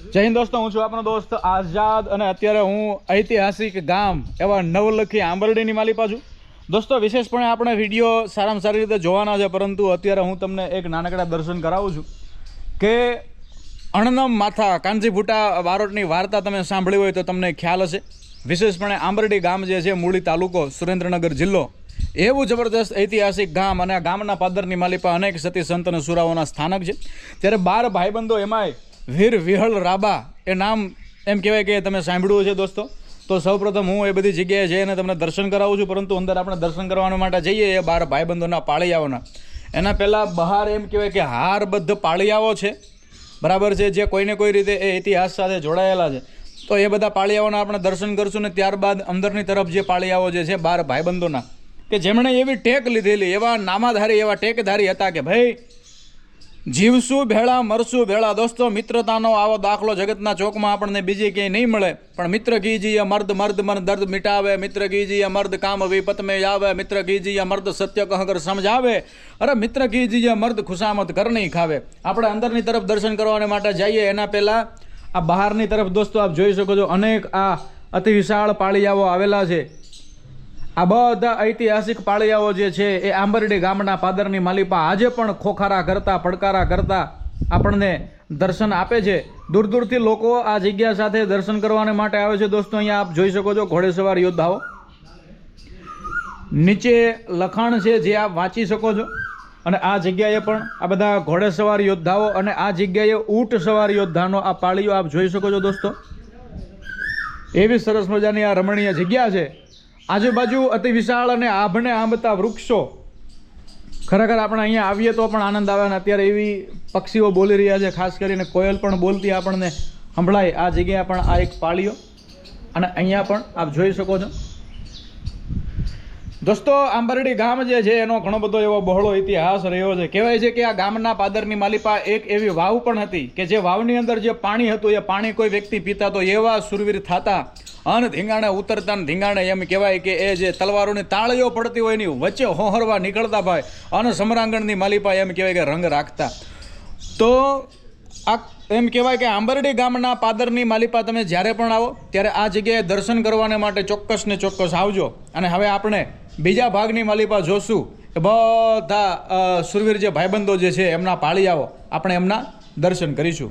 જય હિન્દ દોસ્તો, હું છું આપણો દોસ્ત આઝાદ અને અત્યારે હું ઐતિહાસિક ગામ એવા નવલખી આંબરડીની માલિપા છું દોસ્તો, વિશેષપણે આપણે વીડિયો સારામાં સારી રીતે જોવાના છે, પરંતુ અત્યારે હું તમને એક નાનકડા દર્શન કરાવું છું કે અણનમ માથા કાંજીભૂટા બારોટની વાર્તા તમે સાંભળી હોય તો તમને ખ્યાલ હશે. વિશેષપણે આંબરડી ગામ જે છે, મૂળી તાલુકો સુરેન્દ્રનગર જિલ્લો. એવું જબરદસ્ત ઐતિહાસિક ગામ અને ગામના પાદરની માલિપા અનેક સતી સંત અને સુરાઓના સ્થાનક છે. ત્યારે બાર ભાઈબંધો એમાંય વીર વિહળ રાબા એ નામ એમ કહેવાય કે તમે સાંભળ્યું છે દોસ્તો. તો સૌપ્રથમ હું એ બધી જગ્યાએ જઈને તમને દર્શન કરાવું છું, પરંતુ અંદર આપણે દર્શન કરવા માટે જઈએ એ બાર ભાઈબંધોના પાળિયાઓના. એના પહેલાં બહાર એમ કહેવાય કે હારબદ્ધ પાળિયાઓ છે. બરાબર છે, જે કોઈને કોઈ રીતે એ ઇતિહાસ સાથે જોડાયેલા છે. તો એ બધા પાળિયાઓના આપણે દર્શન કરશું ને ત્યારબાદ અંદરની તરફ જે પાળિયાઓ જે છે, બાર ભાઈબંધોના. કે જેમણે એવી ટેક લીધેલી, એવા નામાધારી, એવા ટેકધારી હતા કે ભાઈ જીવશું ભેળા, મરશું ભેળા. દોસ્તો, મિત્રતાનો આવો દાખલો જગતના ચોકમાં આપણને બીજી ક્યાંય નહીં મળે. પણ મિત્ર કીજીએ મર્દ મર્દ મન દર્દ મિટાવે. મિત્ર કીજીએ મર્દ કામ વિપતમે આવે મિત્ર કીજીએ મર્દ સત્ય કહકર સમજાવે. અરે, મિત્ર કીજીએ મર્દ ખુશામત કર નહીં ખાવે. આપણે અંદરની તરફ દર્શન કરવાને માટે જઈએ. એના પહેલાં આ બહારની તરફ દોસ્તો આપ જોઈ શકો છો અનેક આ અતિ વિશાળ પાળિયાઓ આવેલા છે. આ બધા ઐતિહાસિક પાળિયાઓ જે છે એ આંબરડી ગામના પાદરની માલિપા આજે પણ ખોખારા કરતા, પડકારા કરતા આપણને દર્શન આપે છે. દૂર દૂરથી લોકો આ જગ્યા સાથે દર્શન કરવાને માટે આવે છે. દોસ્તો, અહીંયા આપ જોઈ શકો છો ઘોડેસવાર યોદ્ધાઓ. નીચે લખાણ છે જે આપ વાંચી શકો છો. અને આ જગ્યાએ પણ આ બધા ઘોડેસવાર યોદ્ધાઓ અને આ જગ્યાએ ઊંટ સવાર યોદ્ધાનો આ પાળીઓ આપ જોઈ શકો છો દોસ્તો. એવી સરસ મજાની આ રમણીય જગ્યા છે. આજુબાજુ અતિ વિશાળ અને આભને આંબતા વૃક્ષો. ખરેખર આપણે અહીંયા આવીએ તો પણ આનંદ આવે અને અત્યારે એવી પક્ષીઓ બોલી રહ્યા છે, ખાસ કરીને કોયલ પણ બોલતી આપણને સંભળાય. આ જગ્યાએ પણ આ એક પાળીઓ. અને અહીંયા પણ આપ જોઈ શકો છો. દોસ્તો, આંબરડી ગામ જે છે, એનો ઘણો બધો એવો બહોળો ઇતિહાસ રહ્યો છે. કહેવાય છે કે આ ગામના પાદરની માલિપા એક એવી વાવ પણ હતી કે જે વાવની અંદર જે પાણી હતું, એ પાણી કોઈ વ્યક્તિ પીતા તો એવા સુરવીર થતા. અન ધીંગાણે ઉતરતા ને ધીંગાણે એમ કહેવાય કે એ જે તલવારોની તાળીઓ પડતી હોય એની વચ્ચે હોહરવા નીકળતા ભાઈ. અને સમરાંગણની માલિપા એમ કહેવાય કે રંગ રાખતા. તો આ એમ કહેવાય કે આંબરડી ગામના પાદરની માલિપા તમે જ્યારે પણ આવો, ત્યારે આ જગ્યાએ દર્શન કરવાને માટે ચોક્કસ ને ચોક્કસ આવજો. અને હવે આપણે બીજા ભાગની માલિપા જોશું કે બધા સુરવીર જે ભાઈબંધો જે છે, એમના પાળિયાઓ આપણે એમના દર્શન કરીશું.